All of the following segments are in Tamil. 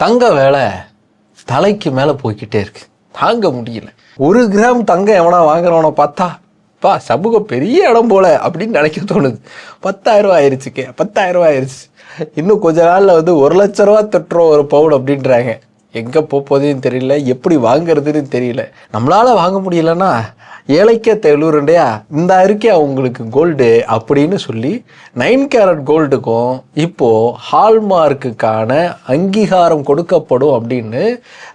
தங்க வேலை தலைக்கு மேலே போய்கிட்டே இருக்கு. தாங்க முடியல. ஒரு கிராம் தங்கம் எவனா வாங்குறவனை பார்த்தா பா சமூகம் பெரிய இடம் போல அப்படின்னு நினைக்க தோணுது. பத்தாயிரம் ரூபாய் ஆயிருச்சுக்கே பத்தாயிரம் இன்னும் கொஞ்ச நாளில் வந்து ஒரு லட்ச ரூபா தொட்டுரும் ஒரு பவுன் அப்படின்றாங்க. எங்கே போக போகுதுன்னு தெரியல எப்படி வாங்கிறதுன்னு தெரியல. நம்மளால் வாங்க முடியலன்னா ஏழைக்கே தெளிவுருண்டையா இந்த இருக்கே அவங்களுக்கு கோல்டு அப்படின்னு சொல்லி நைன் கேரட் கோல்டுக்கும் இப்போது ஹால்மார்க்குக்கான அங்கீகாரம் கொடுக்கப்படும் அப்படின்னு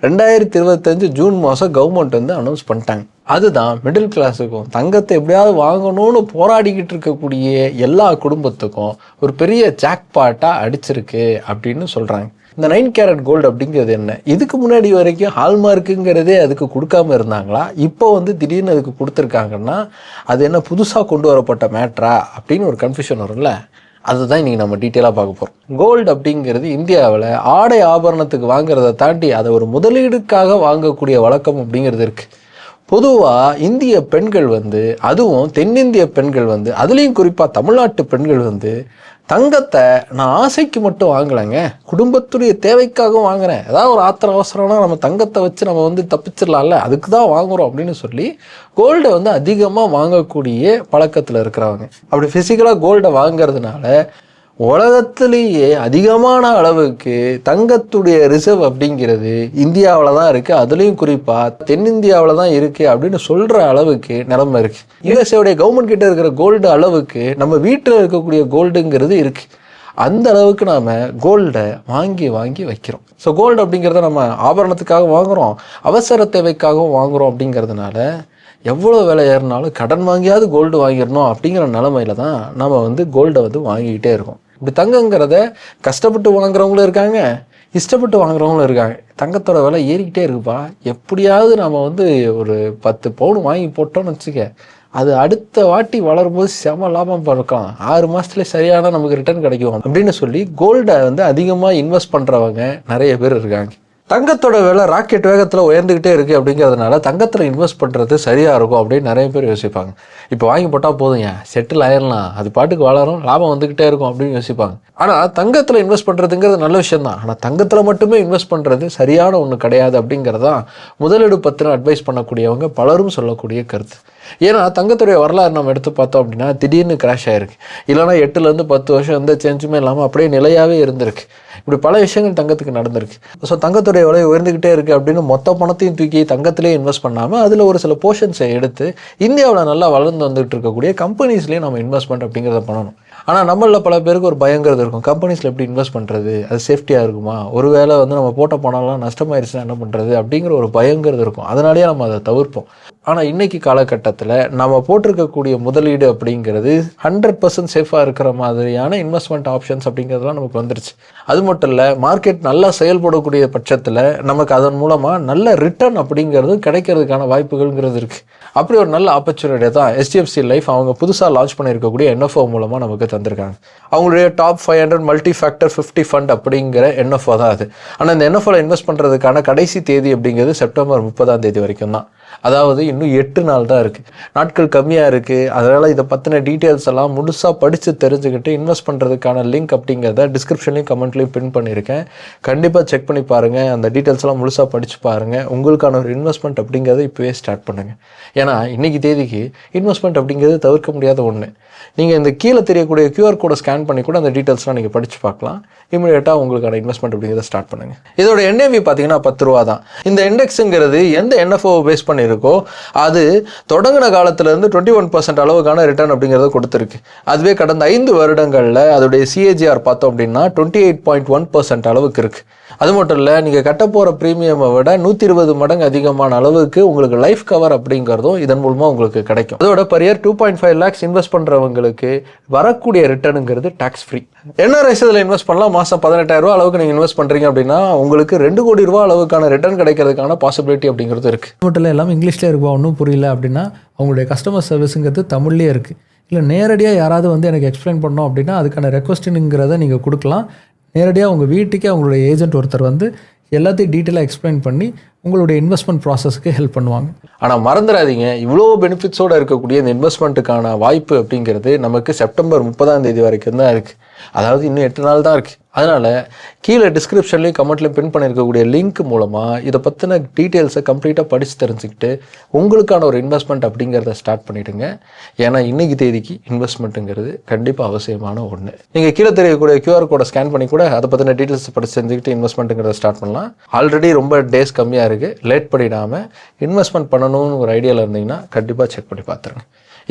ரெண்டாயிரத்தி இருபத்தஞ்சு ஜூன் மாதம் கவர்மெண்ட் வந்து அனௌன்ஸ் பண்ணிட்டாங்க. அதுதான் மிடில் கிளாஸுக்கும் தங்கத்தை எப்படியாவது வாங்கணும்னு போராடிக்கிட்டு இருக்கக்கூடிய எல்லா குடும்பத்துக்கும் ஒரு பெரிய ஜாக்பாட்டாக அடிச்சிருக்கு அப்படின்னு சொல்கிறாங்க இந்த நைன் கேரட் கோல்டு அப்படிங்கிறது என்ன? இதுக்கு முன்னாடி வரைக்கும் ஹால்மார்க்குங்கிறதே அதுக்கு கொடுக்காம இருந்தாங்களா? இப்போ வந்து திடீர்னு அதுக்கு கொடுத்துருக்காங்கன்னா அது என்ன புதுசாக கொண்டு வரப்பட்ட மேட்ரா அப்படின்னு ஒரு கன்ஃபியூஷன் வரும்ல. அதுதான் இன்றைக்கி நம்ம டீட்டெயிலாக பார்க்க போகிறோம் கோல்டு அப்படிங்கிறது இந்தியாவில் ஆடை ஆபரணத்துக்கு வாங்குறத தாண்டி அதை ஒரு முதலீடுக்காக வாங்கக்கூடிய வழக்கம் அப்படிங்கிறது இருக்குது பொதுவாக இந்திய பெண்கள் வந்து அதுவும் தென்னிந்திய பெண்கள் வந்து அதுலேயும் குறிப்பாக தமிழ்நாட்டு பெண்கள் வந்து தங்கத்தை நான் ஆசைக்கு மட்டும் வாங்கலைங்க. குடும்பத்துடைய தேவைக்காகவும் வாங்குறேன். ஏதாவது ஒரு ஆத்திர அவசரம்னா நம்ம தங்கத்தை வச்சு நம்ம வந்து தப்பிச்சிடலாம்ல. அதுக்கு தான் வாங்குறோம் அப்படின்னு சொல்லி கோல்டை வந்து அதிகமாக வாங்கக்கூடிய பழக்கத்தில் இருக்கிறவங்க. அப்படி ஃபிசிக்கலாக கோல்டை வாங்குறதுனால உலகத்திலேயே அதிகமான அளவுக்கு தங்கத்துடைய ரிசர்வ் அப்படிங்கிறது இந்தியாவில் தான் இருக்குது அதுலேயும் குறிப்பாக தென்னிந்தியாவில் தான் இருக்குது அப்படின்னு சொல்கிற அளவுக்கு நிலமை இருக்குது யுஎஸ்ஏடைய கவர்மெண்ட் கிட்ட இருக்கிற கோல்டு அளவுக்கு நம்ம வீட்டில் இருக்கக்கூடிய கோல்டுங்கிறது இருக்குது அந்த அளவுக்கு நாம் கோல்டை வாங்கி வாங்கி வைக்கிறோம். ஸோ கோல்டு அப்படிங்கிறத நம்ம ஆபரணத்துக்காக வாங்குகிறோம் அவசர தேவைக்காகவும் வாங்குகிறோம் அப்படிங்கிறதுனால எவ்வளோ விலை ஏறினாலும் கடன் வாங்கியாவது கோல்டு வாங்கிடணும் அப்படிங்கிற நிலமையில தான் நம்ம வந்து கோல்டை வந்து வாங்கிக்கிட்டே இருக்கோம். இப்படி தங்கங்கிறத கஷ்டப்பட்டு வாங்குறவங்களும் இருக்காங்க இஷ்டப்பட்டு வாங்குறவங்களும் இருக்காங்க. தங்கத்தோட விலை ஏறிக்கிட்டே இருக்குப்பா. எப்படியாவது நம்ம வந்து ஒரு பத்து பவுன் வாங்கி போட்டோம்னு வச்சுக்க அது அடுத்த வாட்டி வளரும்போது செம லாபம் பார்க்கலாம். ஆறு மாதத்துல சரியான நமக்கு ரிட்டர்ன் கிடைக்கும் அப்படின்னு சொல்லி கோல்டை வந்து அதிகமாக இன்வெஸ்ட் பண்ணுறவங்க நிறைய பேர் இருக்காங்க. தங்கத்தோட விலை ராக்கெட் வேகத்தில் உயர்ந்துக்கிட்டே இருக்குது அப்படிங்கிறதுனால தங்கத்தில் இன்வெஸ்ட் பண்ணுறது சரியாக இருக்கும் அப்படின்னு நிறைய பேர் யோசிப்பாங்க. இப்போ வாங்கி போட்டால் போதுங்க செட்டில் ஆயிடலாம் அது பாட்டுக்கு வளரும் லாபம் வந்துக்கிட்டே இருக்கும் அப்படின்னு யோசிப்பாங்க. ஆனால் தங்கத்தில் இன்வெஸ்ட் பண்ணுறதுங்கிறது நல்ல விஷயம் தான் ஆனால் தங்கத்தில் மட்டுமே இன்வெஸ்ட் பண்ணுறது சரியான ஒன்று கிடையாது அப்படிங்கிறதான் முதலீடு பத்திரம் அட்வைஸ் பண்ணக்கூடியவங்க பலரும் சொல்லக்கூடிய கருத்து. ஏன்னா தங்கத்துடைய வரலாறு நம்ம எடுத்து பார்த்தோம் அப்படின்னா திடீர்னு கிராஷ் ஆயிருக்கு. இல்லைனா எட்டுலேருந்து பத்து வருஷம் எந்த சேஞ்சுமே இல்லாமல் அப்படியே நிலையாகவே இருந்திருக்கு. இப்படி பல விஷயங்கள் தங்கத்துக்கு நடந்திருக்கு. ஸோ தங்கத்துடைய விலை உயர்ந்துக்கிட்டே இருக்குது அப்படின்னு மொத்த பணத்தையும் தூக்கி தங்கத்திலே இன்வெஸ்ட் பண்ணாமல் அதில் ஒரு சில போர்ஷன்ஸை எடுத்து இந்தியாவில் நல்லா வளர்ந்து வந்துட்டு இருக்கக்கூடிய கம்பெனிஸ்லேயே நம்ம இன்வெஸ்ட்மெண்ட் அப்படிங்கிறத பண்ணணும். ஆனால் நம்மளில் பல பேருக்கு ஒரு பயங்கிறது இருக்கும். கம்பெனிஸில் எப்படி இன்வெஸ்ட் பண்ணுறது அது சேஃப்டியாக இருக்குமா? ஒரு வேளை வந்து நம்ம போட்ட பணம்லாம் நஷ்டமாயிருச்சுன்னா என்ன பண்ணுறது அப்படிங்கிற ஒரு பயங்கிறது இருக்கும். அதனாலேயே நம்ம அதை தவிர்ப்போம். ஆனால் இன்றைக்கி காலகட்டத்தில் நம்ம போட்டிருக்கக்கூடிய முதலீடு அப்படிங்கிறது ஹண்ட்ரட் பர்சன்ட் சேஃபாக இருக்கிற மாதிரியான இன்வெஸ்ட்மெண்ட் ஆப்ஷன்ஸ் அப்படிங்கிறதுலாம் நமக்கு வந்துருச்சு. அது மட்டும் இல்லை மார்க்கெட் நல்லா செயல்படக்கூடிய பட்சத்தில் நமக்கு அதன் மூலமாக நல்ல ரிட்டர்ன் அப்படிங்கிறது கிடைக்கிறதுக்கான வாய்ப்புகள்ங்கிறது இருக்குது அப்படி ஒரு நல்ல ஆப்பர்ச்சுனிட்டி தான் HDFC லைஃப் அவங்க புதுசாக லான்ச் பண்ணியிருக்கக்கூடிய என்எஃப்ஓ மூலமாக நமக்கு தந்திருக்காங்க. அவங்களுடைய top five hundred multi factor fifty fund அப்படிங்கிற என்எஃப்ஓ தான் அது. ஆனால் இந்த என்எஃப்ஓவில் இன்வெஸ்ட் பண்ணுறதுக்கான கடைசி தேதி அப்படிங்கிறது செப்டம்பர் முப்பதாம் தேதி வரைக்கும் தான். அதாவது இன்னும் எட்டு நாள் தான் இருக்குது நாட்கள் கம்மியாக இருக்குது அதனால் இதை பற்றின டீட்டெயில்ஸ் எல்லாம் முழுசாக படித்து தெரிஞ்சுக்கிட்டு இன்வெஸ்ட் பண்ணுறதுக்கான லிங்க் அப்படிங்கிறத டிஸ்கிரிப்ஷன்லையும் கமெண்ட்லையும் பின் பண்ணியிருக்கேன். கண்டிப்பாக செக் பண்ணி பாருங்கள் அந்த டீட்டெயில்ஸ் எல்லாம் முழுசாக படித்து பாருங்கள் உங்களுக்கான ஒரு இன்வெஸ்ட்மெண்ட் அப்படிங்கிறத இப்போவே ஸ்டார்ட் பண்ணுங்கள் ஏன்னா இன்னைக்கு தேதிக்கு இன்வெஸ்ட்மெண்ட் அப்படிங்கிறது தவிர்க்க முடியாத ஒன்று நீங்கள் இந்த கீழே தெரியக்கூடிய கியூஆர் கோடை ஸ்கேன் பண்ணி கூட அந்த டீட்டெயில்ஸ்லாம் நீங்கள் படித்து பார்க்கலாம். இமீடியட்டாக உங்களுக்கான இன்வெஸ்ட்மெண்ட் அப்படிங்கிறத ஸ்டார்ட் பண்ணுங்கள் இதோட என்ஏவி பார்த்தீங்கன்னா பத்து ரூபா தான். இந்த இண்டெக்ஸுங்கிறது எந்த என்எஃப்ஓ பேஸ் பண்ணியிருக்கோ அது தொடங்கின காலத்துலேருந்து டுவெண்ட்டி ஒன் பர்சன்ட் அளவுக்கான ரிட்டர்ன் அப்படிங்கிறத கொடுத்துருக்கு. அதுவே கடந்த ஐந்து வருடங்களில் அதோடைய சிஏஜிஆர் பார்த்தோம் அப்படின்னா twenty eight point one percent அளவுக்கு இருக்குது அது மட்டும் இல்லை நீங்கள் கட்ட போகிற ப்ரீமியமை விட நூற்றி இருபது மடங்கு அதிகமான அளவுக்கு உங்களுக்கு லைஃப் கவர் அப்படிங்கிறதும் இதன் மூலமாக உங்களுக்கு கிடைக்கும். அதோட per year two point five lakhs invest உங்களுக்கு வரக்கூடிய ரிட்டர்னுங்கிறது டாக்ஸ் ஃப்ரீ என்ஆர்எஸ் இதில் இன்வெஸ்ட் பண்ணலாம்? மாதம் பதினெட்டாயிரம் ரூபா அளவுக்கு நீங்கள் இன்வெஸ்ட் பண்ணுறீங்க அப்படின்னா உங்களுக்கு ரெண்டு கோடி ரூபா அளவுக்கான ரிட்டர்ன் கிடைக்கிறதுக்கான பாசிபிலிட்டி அப்படிங்கிறது இருக்குது மட்டும் எல்லாம் இங்கிலீஷ்லேயே இருக்குப்பா ஒன்றும் புரியல அப்படின்னா அவங்களுடைய கஸ்டமர் சர்வீஸுங்கிறது தமிழ்லேயே இருக்குது இல்லை நேரடியாக யாராவது வந்து எனக்கு எக்ஸ்பிளைன் பண்ணோம் அப்படின்னா அதுக்கான ரெக்வஸ்டினுங்கிறத நீங்கள் கொடுக்கலாம். நேரடியாக உங்கள் வீட்டுக்கே அவங்களுடைய ஏஜென்ட் ஒருத்தர் வந்து எல்லாத்தையும் டீட்டெயிலாக எக்ஸ்பிளைன் பண்ணி உங்களுடைய இன்வெஸ்ட்மெண்ட் ப்ராசஸ்க்கு ஹெல்ப் பண்ணுவாங்க. ஆனால் மறந்துடாதீங்க. இவ்வளோ பெனிஃபிட்ஸோடு இருக்கக்கூடிய இந்த இன்வெஸ்ட்மெண்ட்டுக்கான வாய்ப்பு அப்படிங்கிறது நமக்கு செப்டம்பர் முப்பதாம் தேதி வரைக்கும் தான் இருக்குது அதாவது இன்னும் எட்டு நாள் தான் இருக்குது அதனால் கீழே டிஸ்கிரிப்ஷன்லேயும் கமெண்ட்லேயும் பின் பண்ணியிருக்கக்கூடிய லிங்க் மூலமாக இதை பற்றின டீட்டெயில்ஸை கம்ப்ளீட்டாக படித்து தெரிஞ்சுக்கிட்டு உங்களுக்கான ஒரு இன்வெஸ்ட்மெண்ட் அப்படிங்கிறத ஸ்டார்ட் பண்ணிவிடுங்க ஏன்னா இன்னைக்கு தேதிக்கு இன்வெஸ்ட்மெண்ட்டுங்கிறது கண்டிப்பாக அவசியமான ஒன்று நீங்கள் கீழே தெரியக்கூடிய கியூஆர் கோடை ஸ்கேன் பண்ணி கூட அதை பற்றின டீட்டெயில்ஸ் படித்து தெரிஞ்சுக்கிட்டு இன்வெஸ்ட்மெண்ட்டுங்கிறத ஸ்டார்ட் பண்ணலாம். ஆல்ரெடி ரொம்ப டேஸ் கம்மியாக இருக்குது லேட் பண்ணிடாமல் இன்வெஸ்ட்மெண்ட் பண்ணணும்னு ஒரு ஐடியாவில் இருந்தீங்கன்னா கண்டிப்பாக செக் பண்ணி பார்த்துருங்க.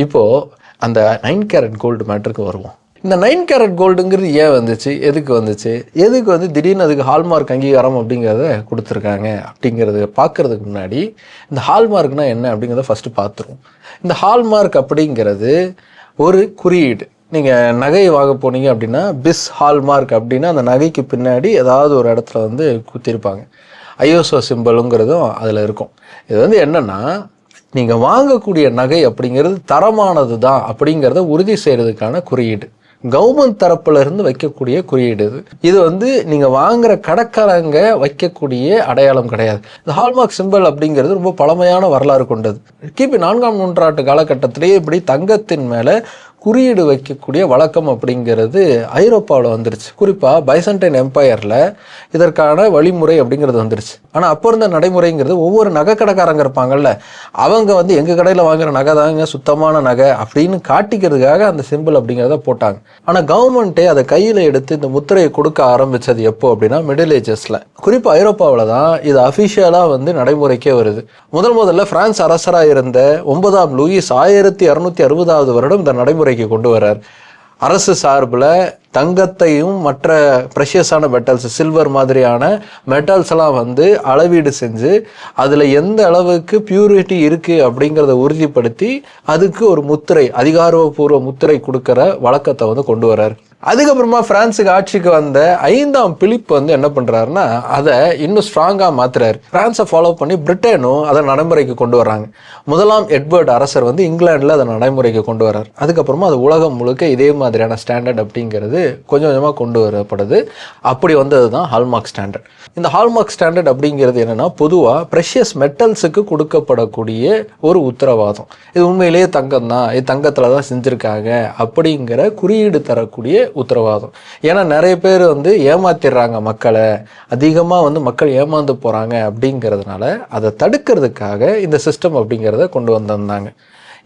இப்போது அந்த நைன் கேரட் கோல்டு மேட்டருக்கு வருவோம். இந்த நைன் கேரட் கோல்டுங்கிறது ஏன் வந்துச்சு? எதுக்கு வந்துச்சு? எதுக்கு வந்து திடீர்னு அதுக்கு ஹால்மார்க் அங்கீகாரம் அப்படிங்கிறத கொடுத்துருக்காங்க அப்படிங்கிறத பார்க்குறதுக்கு முன்னாடி இந்த ஹால்மார்க்னால் என்ன அப்படிங்கிறத ஃபஸ்ட்டு பார்த்துருவோம். இந்த ஹால்மார்க் அப்படிங்கிறது ஒரு குறியீடு. நீங்கள் நகை வாங்க போனீங்க அப்படின்னா பிஸ் ஹால்மார்க் அப்படின்னா அந்த நகைக்கு பின்னாடி ஏதாவது ஒரு இடத்துல வந்து குத்திருப்பாங்க. ஐஎஸ்ஓ சிம்பிளுங்கிறதும் அதில் இருக்கும். இது வந்து என்னென்னா நீங்கள் வாங்கக்கூடிய நகை அப்படிங்கிறது தரமானது தான் அப்படிங்கிறத உறுதி செய்கிறதுக்கான குறியீடு. கவர்மெண்ட் தரப்புல இருந்து வைக்கக்கூடிய குறியீடு இது. இது வந்து நீங்க வாங்குற கடைக்காரங்க வைக்கக்கூடிய அடையாளம் கிடையாது. இந்த ஹால்மார்க் சிம்பிள் அப்படிங்கிறது ரொம்ப பழமையான வரலாறு கொண்டது. கிபி நான்காம் நூற்றாண்டு காலகட்டத்திலேயே இப்படி தங்கத்தின் மேல குறியீடு வைக்கக்கூடிய வழக்கம் அப்படிங்கிறது ஐரோப்பாவில் வந்துருச்சு. குறிப்பாக பைசன்டைன் எம்பையரில் இதற்கான வழிமுறை அப்படிங்கிறது வந்துருச்சு. ஆனால் அப்போ இருந்த நடைமுறைங்கிறது ஒவ்வொரு நகை கடைக்காரங்க இருப்பாங்கல்ல அவங்க வந்து எங்கள் கடையில் வாங்குற நகை தாங்க சுத்தமான நகை அப்படின்னு காட்டிக்கிறதுக்காக அந்த சிம்பிள் அப்படிங்கிறத போட்டாங்க. ஆனால் கவர்மெண்ட்டே அதை கையில் எடுத்து இந்த முத்திரையை கொடுக்க ஆரம்பிச்சது எப்போ அப்படின்னா மிடில் ஏஜஸில் குறிப்பாக ஐரோப்பாவில் தான் இது அஃபிஷியலாக வந்து நடைமுறைக்கே வருது. முதல் முதல்ல பிரான்ஸ் அரசராக இருந்த ஒன்பதாம் லூயிஸ் ஆயிரத்தி அறுநூத்தி அறுபதாவது வருடம் இந்த நடைமுறை நடைமுறைக்கு கொண்டு வர்றார். அரசு சார்பில் தங்கத்தையும் மற்ற ப்ரெஷியஸான மெட்டல்ஸ் சில்வர் மாதிரியான மெட்டல்ஸ் எல்லாம் வந்து அளவீடு செஞ்சு அதில் எந்த அளவுக்கு பியூரிட்டி இருக்குது அப்படிங்கிறத உறுதிப்படுத்தி அதுக்கு ஒரு முத்திரை அதிகாரப்பூர்வ முத்திரை கொடுக்குற வழக்கத்தை வந்து கொண்டு வர்றார். அதுக்கப்புறமா பிரான்ஸுக்கு ஆட்சிக்கு வந்த ஐந்தாம் பிலிப் வந்து என்ன பண்ணுறாருன்னா அதை இன்னும் ஸ்ட்ராங்காக மாற்றுறாரு பிரான்ஸை ஃபாலோ பண்ணி பிரிட்டனும் அதை நடைமுறைக்கு கொண்டு வர்றாங்க. முதலாம் எட்வர்ட் அரசர் வந்து இங்கிலாண்டில் அதை நடைமுறைக்கு கொண்டு வர்றார். அதுக்கப்புறமா அது உலகம் முழுக்க இதே மாதிரியான ஸ்டாண்டர்ட் அப்படிங்கிறது கொஞ்சம் கொஞ்சமாக கொண்டு வரப்படுது. அப்படி வந்தது தான் ஹால்மார்க் ஸ்டாண்டர்ட் இந்த ஹால்மார்க் ஸ்டாண்டர்ட் அப்படிங்கிறது என்னன்னா பொதுவாக ப்ரெஷியஸ் மெட்டல்ஸுக்கு கொடுக்கப்படக்கூடிய ஒரு உத்தரவாதம். இது உண்மையிலேயே தங்கம் தான் இது தங்கத்தில் தான் செஞ்சுருக்காங்க அப்படிங்கிற குறியீடு தரக்கூடிய உத்தரவாதம். ஏன்னா நிறைய பேர் வந்து ஏமாத்திடுறாங்க மக்களை. அதிகமாக வந்து மக்கள் ஏமாந்து போகிறாங்க அப்படிங்கிறதுனால அதை தடுக்கிறதுக்காக இந்த சிஸ்டம் அப்படிங்கிறத கொண்டு வந்திருந்தாங்க.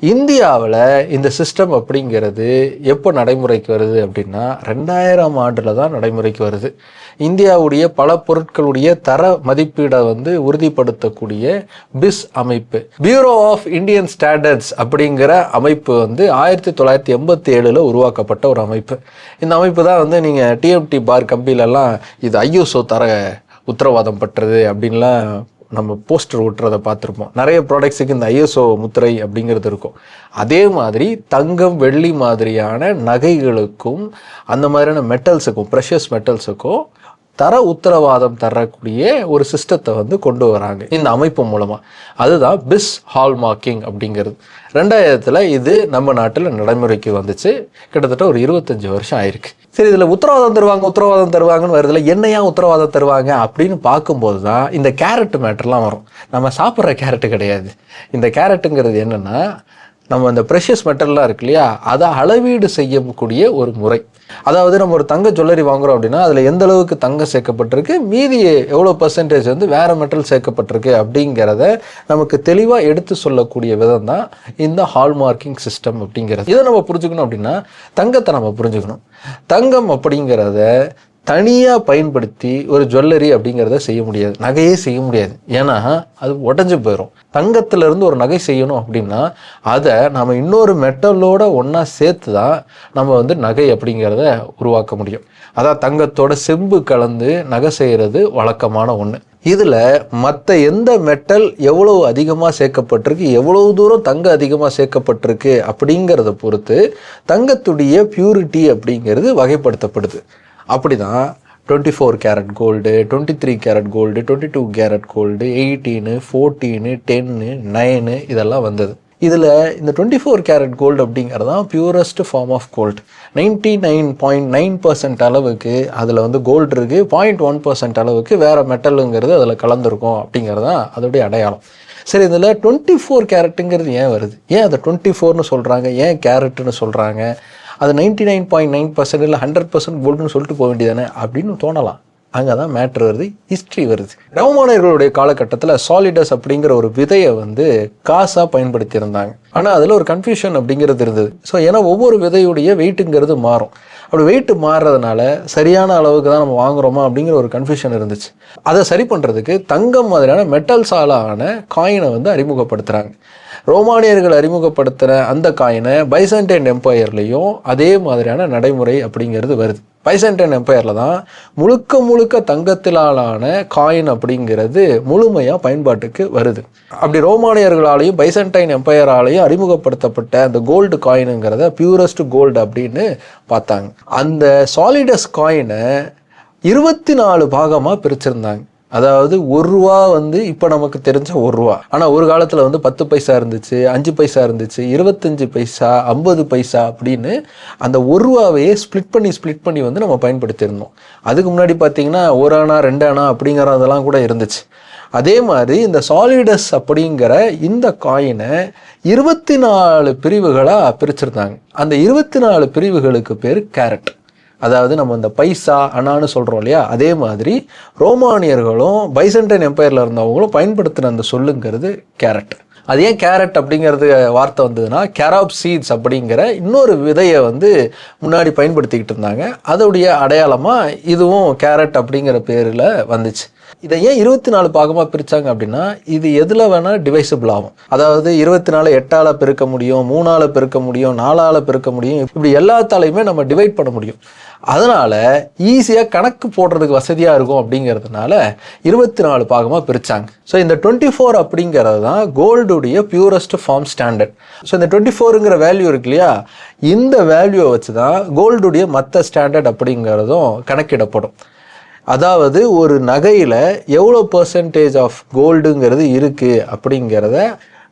இந்தியாவில் இந்த சிஸ்டம் அப்படிங்கிறது எப்போ நடைமுறைக்கு வருது அப்படின்னா ரெண்டாயிரம் ஆண்டில் தான் நடைமுறைக்கு வருது. இந்தியாவுடைய பல பொருட்களுடைய தர மதிப்பீடை வந்து உறுதிப்படுத்தக்கூடிய பிஸ் அமைப்பு. பியூரோ ஆஃப் இந்தியன் ஸ்டாண்டர்ட்ஸ் அப்படிங்கிற அமைப்பு வந்து ஆயிரத்தி தொள்ளாயிரத்தி எண்பத்தி ஏழில் உருவாக்கப்பட்ட ஒரு அமைப்பு. இந்த அமைப்பு தான் வந்து நீங்கள் டிஎம்டி பார் கம்பிலெல்லாம் இது ஐஎஸ்ஓ தர உத்தரவாதம் பட்டுறது அப்படின்லாம் நம்ம போஸ்டர் ஒட்டுறதை பார்த்துருப்போம். நிறைய ப்ராடக்ட்ஸுக்கு இந்த ஐஎஸ்ஓ முத்திரை அப்படிங்கிறது இருக்கும். அதே மாதிரி தங்கம் வெள்ளி மாதிரியான நகைகளுக்கும் அந்த மாதிரியான மெட்டல்ஸுக்கும் ப்ரெஷஸ் மெட்டல்ஸுக்கும் தர உத்தரவாதம் தரக்கூடிய ஒரு சிஸ்டத்தை வந்து கொண்டு வராங்க. இந்த அமைப்பு மூலமாக அதுதான் பிஸ் ஹால்மார்க்கிங் அப்படிங்கிறது. ரெண்டாயிரத்தில் இது நம்ம நாட்டில் நடைமுறைக்கு வந்துச்சு. கிட்டத்தட்ட ஒரு இருபத்தஞ்சி வருஷம் ஆயிருக்கு. சரி இதில் உத்தரவாதம் தருவாங்க உத்தரவாதம் தருவாங்கன்னு வருதுல என்னையா உத்தரவாதம் தருவாங்க அப்படின்னு பார்க்கும்போது தான் இந்த கேரட் மேட்டர்லாம் வரும். நம்ம சாப்பிட்ற கேரட்டு கிடையாது. இந்த கேரட்டுங்கிறது என்னென்னா நம்ம அந்த ப்ரெஷியஸ் மெட்டல்லாம் இருக்கு இல்லையா? அதை அளவீடு செய்யக்கூடிய ஒரு முறை. அதாவது நம்ம ஒரு தங்க ஜுவல்லரி வாங்குறோம் அப்படின்னா அதில் எந்த அளவுக்கு தங்கம் சேர்க்கப்பட்டிருக்கு மீதி எவ்வளோ பர்சன்டேஜ் வந்து வேறு மெட்டல் சேர்க்கப்பட்டிருக்கு அப்படிங்கிறத நமக்கு தெளிவாக எடுத்து சொல்லக்கூடிய விதம் தான் இந்த ஹால்மார்க்கிங் சிஸ்டம் அப்படிங்கிறது. இதை நம்ம புரிஞ்சுக்கணும் அப்படின்னா தங்கத்தை நம்ம புரிஞ்சுக்கணும். தங்கம் அப்படிங்கிறத தனியாக பயன்படுத்தி ஒரு ஜுவல்லரி அப்படிங்கிறத செய்ய முடியாது. நகையே செய்ய முடியாது. ஏன்னா அது உடஞ்சி போயிடும் தங்கத்திலேருந்து ஒரு நகை செய்யணும் அப்படின்னா அதை நம்ம இன்னொரு மெட்டலோட ஒன்றா சேர்த்து தான் நம்ம வந்து நகை அப்படிங்கிறத உருவாக்க முடியும். அதான் தங்கத்தோட செம்பு கலந்து நகை செய்கிறது வழக்கமான ஒன்று இதில் மற்ற எந்த மெட்டல் எவ்வளவு அதிகமாக சேர்க்கப்பட்டிருக்கு எவ்வளவு தூரம் தங்கம் அதிகமாக சேர்க்கப்பட்டிருக்கு அப்படிங்கிறத பொறுத்து தங்கத்துடைய பியூரிட்டி அப்படிங்கிறது வகைப்படுத்தப்படுது. அப்படி தான் twenty four carat gold twenty three carat gold twenty two carat gold eighteen fourteen ten nine இதெல்லாம் வந்தது. இதில் இந்த டுவெண்ட்டி ஃபோர் கேரட் கோல்டு அப்படிங்கிறது தான் purest form of gold ninety nine point nine percent அளவுக்கு அதில் வந்து கோல்டு இருக்குது பாயிண்ட் ஒன் பர்சன்ட் அளவுக்கு வேறு மெட்டலுங்கிறது அதில் கலந்துருக்கும் அப்படிங்கிறது தான் அதோடைய அடையாளம். சரி இதில் டுவெண்ட்டி ஃபோர் கேரட்டுங்கிறது ஏன் வருது? ஏன் அதை டுவெண்ட்டி ஃபோர்னு சொல்கிறாங்க ஏன் கேரட்டுன்னு சொல்கிறாங்க அது ninety nine point nine percent இல்லை ஹண்ட்ரட் பர்சன்ட் கோல்டுன்னு சொல்லிட்டு போக வேண்டியதானே அப்படின்னு தோணலாம். அங்கே தான் மேட்ரு வருது ஹிஸ்ட்ரி வருது. ரோமானியர்களுடைய காலகட்டத்தில் சாலிடஸ் அப்படிங்கிற ஒரு விதையை வந்து காசாக பயன்படுத்தியிருந்தாங்க. ஆனால் அதில் ஒரு கன்ஃபியூஷன் அப்படிங்கிறது இருந்தது. ஸோ ஏன்னா ஒவ்வொரு விதையுடைய வெயிட்டுங்கிறது மாறும். அப்படி வெயிட் மாறுறதுனால சரியான அளவுக்கு தான் நம்ம வாங்குறோமா அப்படிங்கிற ஒரு கன்ஃபியூஷன் இருந்துச்சு. அதை சரி பண்ணுறதுக்கு தங்கம் மாதிரியான மெட்டல்ஸாலான காயினை வந்து அறிமுகப்படுத்துகிறாங்க ரோமானியர்கள் அறிமுகப்படுத்துகிற அந்த காயினை பைசன்டைன் எம்பையர்லேயும் அதே மாதிரியான நடைமுறை அப்படிங்கிறது வருது. பைசன்டைன் எம்பையரில் தான் முழுக்க முழுக்க தங்கத்திலாலான காயின் அப்படிங்கிறது முழுமையாக பயன்பாட்டுக்கு வருது. அப்படி ரோமானியர்களாலையும் பைசன்டைன் எம்பையராலையும் அறிமுகப்படுத்தப்பட்ட அந்த கோல்டு காயினுங்கிறத பியூரஸ்ட் கோல்டு அப்படின்னு பார்த்தாங்க. அந்த சாலிடஸ் காயினை இருபத்தி நாலு பாகமாக பிரிச்சிருந்தாங்க. அதாவது ஒரு ரூபா வந்து இப்போ நமக்கு தெரிஞ்ச ஒரு ரூபா. ஆனால் ஒரு காலத்தில் வந்து பத்து பைசா இருந்துச்சு அஞ்சு பைசா இருந்துச்சு இருபத்தஞ்சு பைசா ஐம்பது பைசா அப்படின்னு அந்த ஒரு ரூபாவையே ஸ்ப்ளிட் பண்ணி ஸ்ப்ளிட் பண்ணி வந்து நம்ம பயன்படுத்தியிருந்தோம். அதுக்கு முன்னாடி பார்த்தீங்கன்னா ஒரு அணா ரெண்டு அணா அப்படிங்கிறதெல்லாம் கூட இருந்துச்சு. அதே மாதிரி இந்த சாலிடஸ் அப்படிங்கிற இந்த காயினை இருபத்தி நாலு பிரிவுகளாக பிரிச்சிருந்தாங்க. அந்த இருபத்தி நாலு பிரிவுகளுக்கு பேர் கேரட் அதாவது நம்ம இந்த பைசா அணான்னு சொல்கிறோம் இல்லையா? அதே மாதிரி ரோமானியர்களும் பைசன்டைன் எம்பையரில் இருந்தவங்களும் பயன்படுத்தின அந்த சொல்லுங்கிறது கேரட். அது ஏன் கேரட் அப்படிங்கிறது வார்த்தை வந்ததுன்னா கேராப் சீட்ஸ் அப்படிங்கிற இன்னொரு விதையை வந்து முன்னாடி பயன்படுத்திக்கிட்டு இருந்தாங்க. அதோடைய அடையாளமாக இதுவும் கேரட் அப்படிங்கிற பேரில் வந்துச்சு. இதை ஏன் இருபத்தி நாலு பாகமாக பிரித்தாங்க அப்படின்னா இது எதில் வேணால் டிவைசபிள் ஆகும். அதாவது இருபத்தி நாலு எட்டால் பெருக்க முடியும் மூணால் பெருக்க முடியும் நாலால் பெருக்க முடியும் இப்படி எல்லாத்தாலையுமே நம்ம டிவைட் பண்ண முடியும். அதனால் ஈஸியாக கணக்கு போடுறதுக்கு வசதியாக இருக்கும் அப்படிங்கிறதுனால இருபத்தி நாலு பாகமாக பிரித்தாங்க ஸோ இந்த டுவெண்ட்டி ஃபோர் அப்படிங்கிறது தான் கோல்டுடைய பியூரஸ்ட் ஃபார்ம் ஸ்டாண்டர்ட் ஸோ இந்த டுவெண்ட்டி ஃபோருங்கிற வேல்யூ இருக்கு இல்லையா? இந்த வேல்யூவை வச்சு தான் கோல்டுடைய மற்ற ஸ்டாண்டர்ட் அப்படிங்கிறதும் கணக்கிடப்படும். அதாவது ஒரு நகையில் எவ்வளோ பர்சன்டேஜ் ஆஃப் கோல்டுங்கிறது இருக்குது அப்படிங்கிறத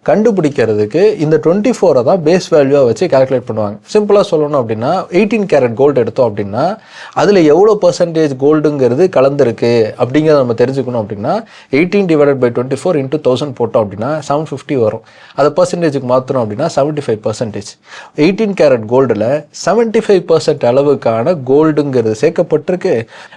கண்டுபிடிக்கிறதுக்கு இந்த டுவெண்ட்டி ஃபோரை தான் பேஸ் வேல்யூவாக வச்சு கால்குலேட் பண்ணுவாங்க. சிம்பிளாக சொல்லணும் அப்படின்னா எயிட்டீன் கேரட் கோல்டு எடுத்தோம் அப்படின்னா அதில் எவ்வளோ பர்சன்டேஜ் கோல்டுங்கிறது கலந்துருக்கு அப்படிங்கிறத நம்ம தெரிஞ்சுக்கணும் அப்படின்னா eighteen divided by twenty four into thousand போட்டோம் அப்படின்னா செவன் ஃபிஃப்டி வரும். அதை பர்சன்டேஜுக்கு மாற்றணும் அப்படின்னா seventy five percentage eighteen carat கோல்டில் செவன்ட்டி ஃபைவ் பர்சன்ட் அளவுக்கான கோல்டுங்கிறது சேர்க்கப்பட்டிருக்கு.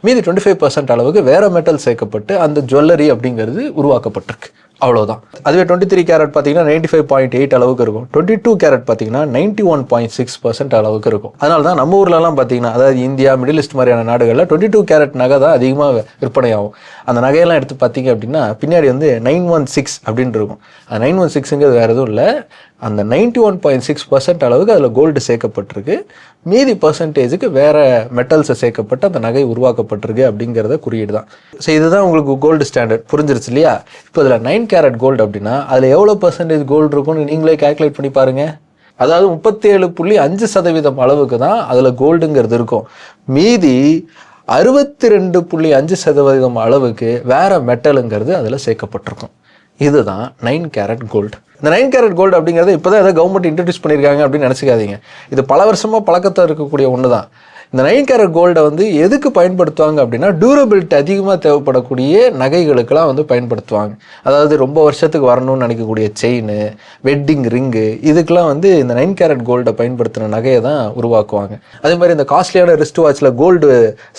மீதி டுவெண்ட்டி ஃபைவ் பர்சன்ட் அளவுக்கு வேறு மெட்டல் சேர்க்கப்பட்டு அந்த ஜுவல்லரி அப்படிங்கிறது உருவாக்கப்பட்டிருக்கு. அவ்வளோதான் அதுவே டுவெண்ட்டி த்ரீ கேரட் பார்த்தீங்கன்னா நைன்டி ஃபைவ் பாயிண்ட் எயிட் அளவுக்கு இருக்கும். டுவெண்ட்டி டூ கேரட் பார்த்தீங்கன்னா ninety one point six percent அளவுக்கு இருக்கும். அதனால தான் நம்ம ஊர்லலாம் பார்த்தீங்கன்னா அதாவது இந்தியா மிடில் ஈஸ்ட் மாதிரியான நாடுகளில் டுவெண்ட்டி டூ கேரட் நகை தான் அதிகமாக விற்பனை ஆகும் அந்த நகையெல்லாம் எடுத்து பார்த்தீங்க அப்படின்னா பின்னாடி வந்து நைன் ஒன் சிக்ஸ் அப்படின்னு இருக்கும். அந்த நைன் ஒன் சிக்ஸுங்கிறது வேறு எதுவும் இல்லை. அந்த ninety one point six percent அளவுக்கு அதில் கோல்டு சேர்க்கப்பட்டிருக்கு. மீதி பர்சன்டேஜுக்கு வேறு மெட்டல்ஸை சேர்க்கப்பட்டு அந்த நகை உருவாக்கப்பட்டிருக்கு அப்படிங்கிறத குறியீடு தான். ஸோ இதுதான் உங்களுக்கு கோல்டு ஸ்டாண்டர்ட் புரிஞ்சிருச்சு இல்லையா? இப்போ இதில் நைன் கேரட் கோல்டு அப்படின்னா அதில் எவ்வளோ பர்சன்டேஜ் கோல்டு இருக்கும்னு நீங்களே கால்குலேட் பண்ணி பாருங்கள் அதாவது முப்பத்தேழு புள்ளி அஞ்சு சதவீதம் அளவுக்கு தான் அதில் கோல்டுங்கிறது இருக்கும். மீதி அறுபத்தி ரெண்டு புள்ளி அஞ்சு சதவீதம் அளவுக்கு வேறு மெட்டலுங்கிறது அதில் சேர்க்கப்பட்டிருக்கும். இதுதான் நைன் கேரட் கோல்டு இந்த நைன் கேரட் கோல்டு அப்படிங்கிறது இப்போ தான் ஏதோ கவர்மெண்ட் இன்ட்ரடியூஸ் பண்ணியிருக்காங்க அப்படின்னு நினச்சிக்காதீங்க. இது பல வருஷமாக பழக்கத்தில் இருக்கக்கூடிய ஒன்று தான் இந்த நைன் கேரட் கோல்டை வந்து எதுக்கு பயன்படுத்துவாங்க அப்படின்னா டியூரபிலிட்டி அதிகமாக தேவைப்படக்கூடிய நகைகளுக்கெல்லாம் வந்து பயன்படுத்துவாங்க. அதாவது ரொம்ப வருஷத்துக்கு வரணும்னு நினைக்கக்கூடிய செயின் வெட்டிங் ரிங்கு இதுக்கெல்லாம் வந்து இந்த நைன் கேரட் கோல்டை பயன்படுத்தின நகையை தான் உருவாக்குவாங்க. அதே மாதிரி இந்த காஸ்ட்லியான ரிஸ்ட் வாட்சில் கோல்டு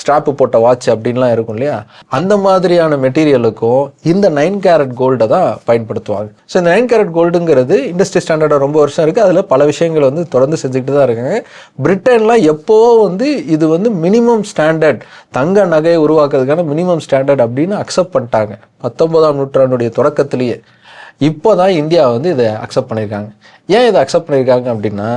ஸ்ட்ராப்பு போட்ட வாட்ச் அப்படின்லாம் இருக்கும் இல்லையா? அந்த மாதிரியான மெட்டீரியலுக்கும் இந்த நைன் கேரட் கோல்டை தான் பயன்படுத்துவாங்க. ஸோ இந்த நைன் கேரட் கோல்டுங்கிறது இண்டஸ்ட்ரி ஸ்டாண்டர்டாக ரொம்ப வருஷம் இருக்குது அதில் பல விஷயங்கள் வந்து தொடர்ந்து செஞ்சுக்கிட்டு தான் இருக்காங்க. பிரிட்டன்லாம் எப்போவோ வந்து இது வந்து மினிமம் ஸ்டாண்டர்ட் தங்க நகையை உருவாக்குறதுக்கான மினிமம் ஸ்டாண்டர்ட் அப்படின்னு அக்செப்ட் பண்ணிட்டாங்க. பத்தொன்பதாம் நூற்றாண்டுடைய தொடக்கத்திலேயே. இப்போ தான் இந்தியா வந்து இதை அக்செப்ட் பண்ணியிருக்காங்க. ஏன் இதை அக்செப்ட் பண்ணியிருக்காங்க அப்படின்னா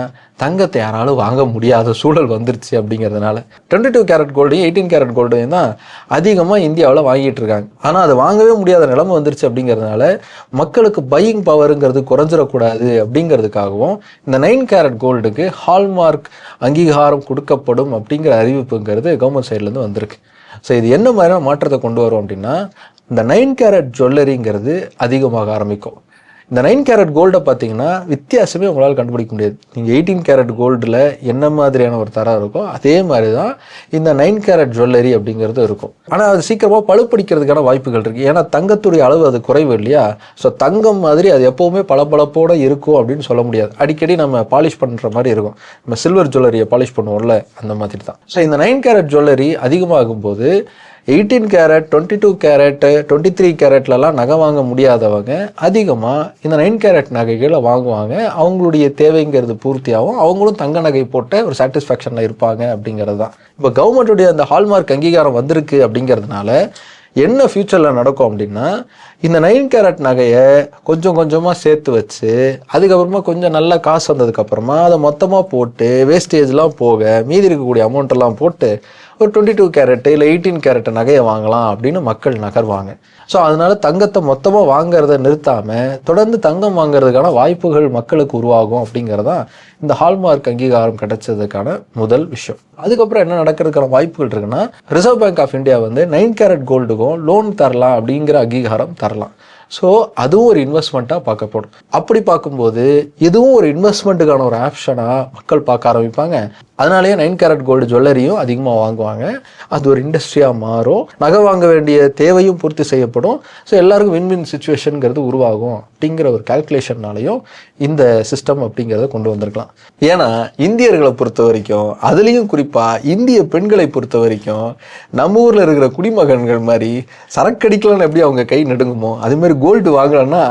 தங்கத்தை யாராலும் வாங்க முடியாத சூழல் வந்துருச்சு அப்படிங்கிறதுனால. Twenty two carat gold eighteen carat கோல்டையும் தான் அதிகமாக இந்தியாவில் வாங்கிட்டு இருக்காங்க. ஆனால் அது வாங்கவே முடியாத நிலைமை வந்துருச்சு அப்படிங்கிறதுனால மக்களுக்கு பையிங் பவருங்கிறது குறைஞ்சிடக்கூடாது அப்படிங்கிறதுக்காகவும் இந்த நைன் கேரட் கோல்டுக்கு ஹால்மார்க் அங்கீகாரம் கொடுக்கப்படும் அப்படிங்கிற அறிவிப்புங்கிறது கவர்மெண்ட் சைட்லேருந்து வந்திருக்கு. ஸோ இது என்ன மாதிரியான மாற்றத்தை கொண்டு வரும் அப்படின்னா இந்த நைன் கேரட் ஜுவல்லரிங்கிறது அதிகமாக ஆரம்பிக்கும். இந்த நைன் கேரட் கோல்டை பார்த்தீங்கன்னா வித்தியாசமே உங்களால் கண்டுபிடிக்க முடியாது. நீங்கள் எயிட்டீன் கேரட் கோல்டில் என்ன மாதிரியான ஒரு தரம் இருக்கோ அதே மாதிரி தான் இந்த நைன் கேரட் ஜுவல்லரி அப்படிங்கிறது இருக்கும். ஆனால் அது சீக்கிரமாக பழுப்படிக்கிறதுக்கான வாய்ப்புகள் இருக்குது ஏன்னா தங்கத்துடைய அளவு அது குறைவு இல்லையா? ஸோ தங்கம் மாதிரி அது எப்போவுமே பளபளப்போடு இருக்கும் அப்படின்னு சொல்ல முடியாது. அடிக்கடி நம்ம பாலிஷ் பண்ணுற மாதிரி இருக்கும். நம்ம சில்வர் ஜுவல்லரியை பாலிஷ் பண்ணுவோம்ல அந்த மாதிரி தான் ஸோ இந்த நைன் கேரட் ஜுவல்லரி அதிகமாகும் போது eighteen carat twenty two carat twenty three கேரட்லலாம் நகை வாங்க முடியாதவங்க அதிகமாக இந்த நைன் கேரட் நகைகளை வாங்குவாங்க. அவங்களுடைய தேவைங்கிறது பூர்த்தியாகும். அவங்களும் தங்க நகை போட்ட ஒரு சாட்டிஸ்ஃபேக்ஷனில் இருப்பாங்க அப்படிங்கிறது தான். இப்போ கவர்மெண்ட்டுடைய அந்த ஹால்மார்க் அங்கீகாரம் வந்திருக்கு அப்படிங்கிறதுனால என்ன ஃப்யூச்சரில் நடக்கும் அப்படின்னா இந்த நைன் கேரட் நகையை கொஞ்சம் கொஞ்சமாக சேர்த்து வச்சு அதுக்கப்புறமா கொஞ்சம் நல்லா காசு வந்ததுக்கப்புறமா அதை மொத்தமாக போட்டு வேஸ்டேஜ்லாம் போக மீதி இருக்கக்கூடிய அமௌண்ட்டெல்லாம் போட்டு ஒரு டுவெண்ட்டி டூ கேரட்டு இல்லை எயிட்டீன் கேரட்டு நகையை வாங்கலாம் அப்படின்னு மக்கள் நகர்வாங்க. ஸோ அதனால தங்கத்தை மொத்தமாக வாங்குறத நிறுத்தாமல் தொடர்ந்து தங்கம் வாங்குறதுக்கான வாய்ப்புகள் மக்களுக்கு உருவாகும் அப்படிங்கிறதான் இந்த ஹால்மார்க் அங்கீகாரம் கிடைச்சதுக்கான முதல் விஷயம். அதுக்கப்புறம் என்ன நடக்கிறதுக்கான வாய்ப்புகள் இருக்குன்னா ரிசர்வ் பேங்க் ஆஃப் இந்தியா வந்து நைன் கேரட் கோல்டுக்கும் லோன் தரலாம் அப்படிங்கிற அங்கீகாரம் தரலாம். ஸோ அதுவும் ஒரு இன்வெஸ்ட்மெண்ட்டாக பார்க்கப்படும். அப்படி பார்க்கும்போது இதுவும் ஒரு இன்வெஸ்ட்மெண்ட்டுக்கான ஒரு ஆப்ஷனாக மக்கள் பார்க்க ஆரம்பிப்பாங்க. அதனாலேயே நைன் கேரட் கோல்டு ஜுவல்லரியும் அதிகமாக வாங்குவாங்க. அது ஒரு இண்டஸ்ட்ரியாக மாறும். நகை வாங்க வேண்டிய தேவையும் பூர்த்தி செய்யப்படும். ஸோ எல்லாருக்கும் வின் வின் சுச்சுவேஷனுங்கிறது உருவாகும். அப்படிங்கிற ஒரு கால்குலேஷன்னாலையும் இந்த சிஸ்டம் அப்படிங்கிறத கொண்டு வந்திருக்கலாம். ஏன்னா இந்தியர்களை பொறுத்த வரைக்கும் அதுலேயும் குறிப்பாக இந்திய பெண்களை பொறுத்த வரைக்கும் நம்ம ஊரில் இருக்கிற குடிமகன்கள் மாதிரி சரக்கடிக்கலாம்னு எப்படி அவங்க கை நடுங்குமோ அதுமாரி கோல்டு வாங்கலன்னா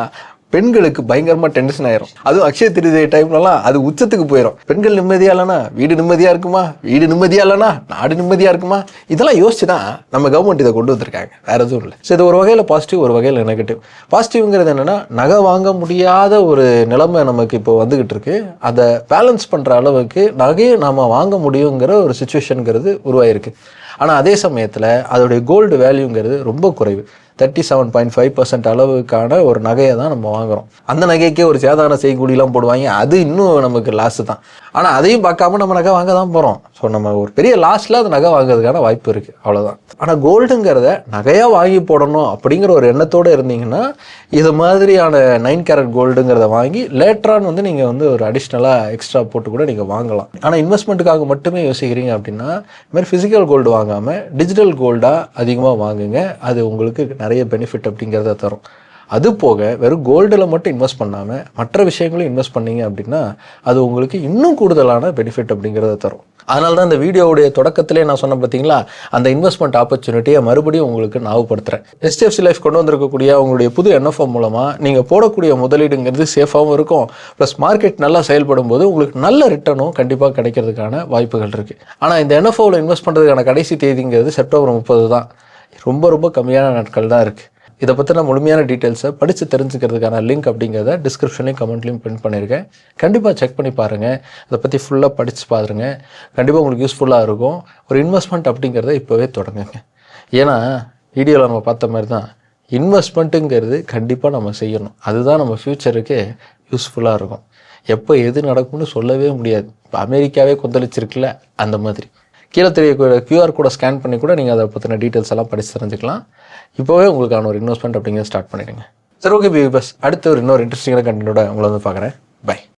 பெண்களுக்கு பயங்கரமா டென்ஷன் ஆயிரும். அதுவும் அக்ஷய திருதியை டைம்லலாம் அது உச்சத்துக்கு போயிடும் பெண்கள் நிம்மதியா இல்லைனா வீடு நிம்மதியா இருக்குமா? வீடு நிம்மதியா இல்லைனா நாடு நிம்மதியா இருக்குமா? இதெல்லாம் யோசிச்சு தான் நம்ம கவர்மெண்ட் இதை கொண்டு வந்திருக்காங்க. வேற எதுவும் இல்லை. ஸோ இது ஒரு வகையில் பாசிட்டிவ் ஒரு வகையில் நெகட்டிவ் பாசிட்டிவ்ங்கிறது என்னன்னா நகை வாங்க முடியாத ஒரு நிலைமை நமக்கு இப்போ வந்துகிட்டு இருக்கு. அதை பேலன்ஸ் பண்ற அளவுக்கு நகையை நாம வாங்க முடியுங்கிற ஒரு சுச்சுவேஷனுங்கிறது உருவாயிருக்கு. ஆனால் அதே சமயத்தில் அதோடைய கோல்டு வேல்யூங்கிறது ரொம்ப குறைவு. Thirty seven point five percent அளவுக்கான ஒரு நகையை தான் நம்ம வாங்குறோம். அந்த நகைக்கே ஒரு சேதாரம் செய்யக்கூடியலாம் போடுவாங்க. அது இன்னும் நமக்கு லாஸ் தான். ஆனால் அதையும் பார்க்காம நம்ம நகை வாங்க தான் போகிறோம் ஸோ நம்ம ஒரு பெரிய லாஸில் அந்த நகை வாங்குறதுக்கான வாய்ப்பு இருக்குது அவ்வளோதான் ஆனால் கோல்டுங்கிறத நகையாக வாங்கி போடணும் அப்படிங்கிற ஒரு எண்ணத்தோடு இருந்தீங்கன்னா இது மாதிரியான நைன் கேரட் கோல்டுங்கிறத வாங்கி லேட்டரான் வந்து நீங்கள் வந்து ஒரு அடிஷ்னலாக எக்ஸ்ட்ரா போட்டு கூட நீங்கள் வாங்கலாம். ஆனால் இன்வெஸ்ட்மெண்ட்டுக்காக மட்டுமே யோசிக்கிறீங்க அப்படின்னா இது மாதிரி ஃபிசிக்கல் கோல்டு வாங்காமல் டிஜிட்டல் கோல்டாக அதிகமாக வாங்குங்க. அது உங்களுக்கு நிறைய பெனிஃபிட் அப்படிங்கிறத தரும். அது போக வெறும் கோல்டில் மட்டும் இன்வெஸ்ட் பண்ணாமல் மற்ற விஷயங்களும் இன்வெஸ்ட் பண்ணீங்க அப்படின்னா அது உங்களுக்கு இன்னும் கூடுதலான பெனிஃபிட் அப்படிங்கிறத தரும். அதனால தான் இந்த வீடியோவுடைய தொடக்கத்திலே நான் சொன்னேன் பார்த்தீங்களா? அந்த இன்வெஸ்ட்மெண்ட் ஆப்பர்ச்சுனிட்டியை மறுபடியும் உங்களுக்கு ஞாபகப்படுத்துகிறேன் எஸ்டிஎஃப்சி லைஃப் கொண்டு வந்திருக்கக்கூடிய உங்களுடைய புது என்எஃப்ஓ மூலமாக நீங்கள் போடக்கூடிய முதலீடுங்கிறது சேஃபாகவும் இருக்கும். ப்ளஸ் மார்க்கெட் நல்லா செயல்படும் போது உங்களுக்கு நல்ல ரிட்டர்னும் கண்டிப்பாக கிடைக்கிறதுக்கான வாய்ப்புகள் இருக்குது ஆனால் இந்த என்எஃப்ஓவில் இன்வெஸ்ட் பண்ணுறதுக்கான கடைசி தேதிங்கிறது செப்டம்பர் முப்பது தான். ரொம்ப ரொம்ப கம்மியான நாட்கள் தான் இருக்குது இதை பற்றின முழுமையான டீட்டெயில்ஸை படித்து தெரிஞ்சுக்கிறதுக்கான லிங்க் அப்படிங்கிறத டிஸ்கிரிப்ஷன்லையும் கமெண்ட்லையும் பிரிண்ட் பண்ணியிருக்கேன் கண்டிப்பாக செக் பண்ணி பாருங்கள் அதை பற்றி ஃபுல்லாக படித்து பாருங்க. கண்டிப்பாக உங்களுக்கு யூஸ்ஃபுல்லாக இருக்கும். ஒரு இன்வெஸ்ட்மெண்ட் அப்படிங்கிறத இப்போவே தொடங்குங்க. ஏன்னா வீடியோவில் நம்ம பார்த்த மாதிரி தான் இன்வெஸ்ட்மெண்ட்டுங்கிறது கண்டிப்பாக நம்ம செய்யணும். அதுதான் நம்ம ஃப்யூச்சருக்கு யூஸ்ஃபுல்லாக இருக்கும். எப்போ எது நடக்கும்னு சொல்லவே முடியாது. இப்போ அமெரிக்காவே கொந்தளிச்சிருக்குல்ல அந்த மாதிரி. கீழே தெரியக்கூடிய கியூஆர் கோடை ஸ்கேன் பண்ணி கூட நீங்கள் அதை பற்றின டீட்டெயில்ஸ் எல்லாம் படித்து தெரிஞ்சுக்கலாம். இப்போவே உங்களுக்கான ஒரு இன்வெஸ்ட்மெண்ட் அப்படிங்கிறத ஸ்டார்ட் பண்ணிடுங்க. சரி ஓகே பிபி பஸ் அடுத்து ஒரு இன்னொரு இன்ட்ரெஸ்டிங்கான கண்டென்ட்டோட உங்களை வந்து பார்க்குறேன். பை